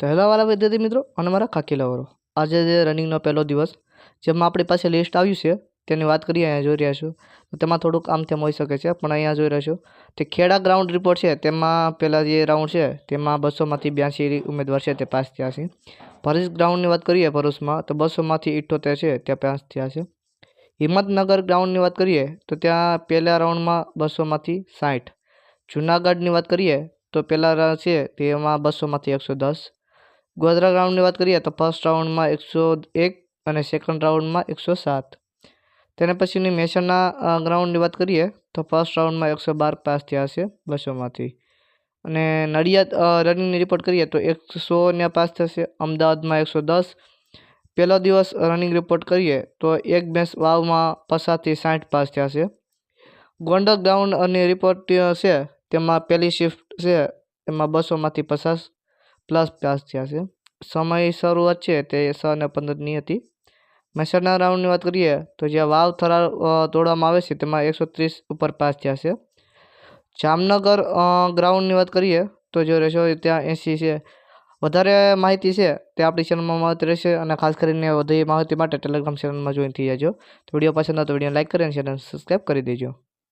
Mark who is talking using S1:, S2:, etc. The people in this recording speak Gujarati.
S1: તો હેલો વાલા વિદ્યાર્થી મિત્રો, અને મારા ખાકી લવરો આજે જે રનિંગનો પહેલો દિવસ, જેમાં આપણી પાસે લિસ્ટ આવ્યું છે, તેની વાત કરીએ, અહીંયા જોઈ રહ્યા છો. તેમાં થોડુંક આમ તેમ હોઈ શકે છે, પણ અહીંયા જોઈ રહ્યા છો. તે ખેડા ગ્રાઉન્ડ રિપોર્ટ છે, તેમાં પહેલાં જે રાઉન્ડ છે, તેમાં બસોમાંથી બ્યાસી ઉમેદવાર છે, તે પાસ થયા છે. ભરૂચ ગ્રાઉન્ડની વાત કરીએ, ભરૂચમાં, તો બસોમાંથી ઇઠ્ઠોતેર છે, ત્યાં પાસ થયા છે. હિંમતનગર ગ્રાઉન્ડની વાત કરીએ, તો ત્યાં પહેલા રાઉન્ડમાં બસોમાંથી સાઠ જુનાગઢની વાત કરીએ, તો પહેલા છે, તેમાં બસોમાંથી એકસો દસ. ગોધરા ગ્રાઉન્ડની વાત કરીએ તો ફર્સ્ટ રાઉન્ડમાં એકસો એક અને સેકન્ડ રાઉન્ડમાં એકસો સાત. તેના પછીની મેસરના ગ્રાઉન્ડની વાત કરીએ તો ફર્સ્ટ રાઉન્ડમાં એકસો બાર પાસ થયા છે બસોમાંથી. અને નડિયાદ રનિંગની રિપોર્ટ કરીએ તો એકસો ને પાસ થશે, અમદાવાદમાં એકસો દસ. પહેલો દિવસ રનિંગ રિપોર્ટ કરીએ તો એક બેસ વાવમાં પચાસથી સાઠ પાસ થયા છે. ગોંડલ અને રિપોર્ટ છે, તેમાં પહેલી શિફ્ટ છે, એમાં બસોમાંથી પચાસ પ્લસ પાસ થયા છે. સમય શરૂઆત છે તે છ ને પંદરની હતી. મહેસાણા રાઉન્ડની વાત કરીએ તો જ્યાં વાવ થરાર તોડવામાં આવે છે તેમાં એકસો ત્રીસ ઉપર પાસ થયા છે. જામનગર ગ્રાઉન્ડની વાત કરીએ તો જો રહેશો ત્યાં એંસી છે. વધારે માહિતી છે તે આપણી ચેનલમાં મળતી રહેશે અને ખાસ કરીને વધુ માહિતી માટે ટેલિગ્રામ ચેનલમાં જોઈન થઈ જજો. તો વીડિયો પસંદ આવે વીડિયો લાઇક કરીને ચેનલ સબસ્ક્રાઈબ કરી દેજો.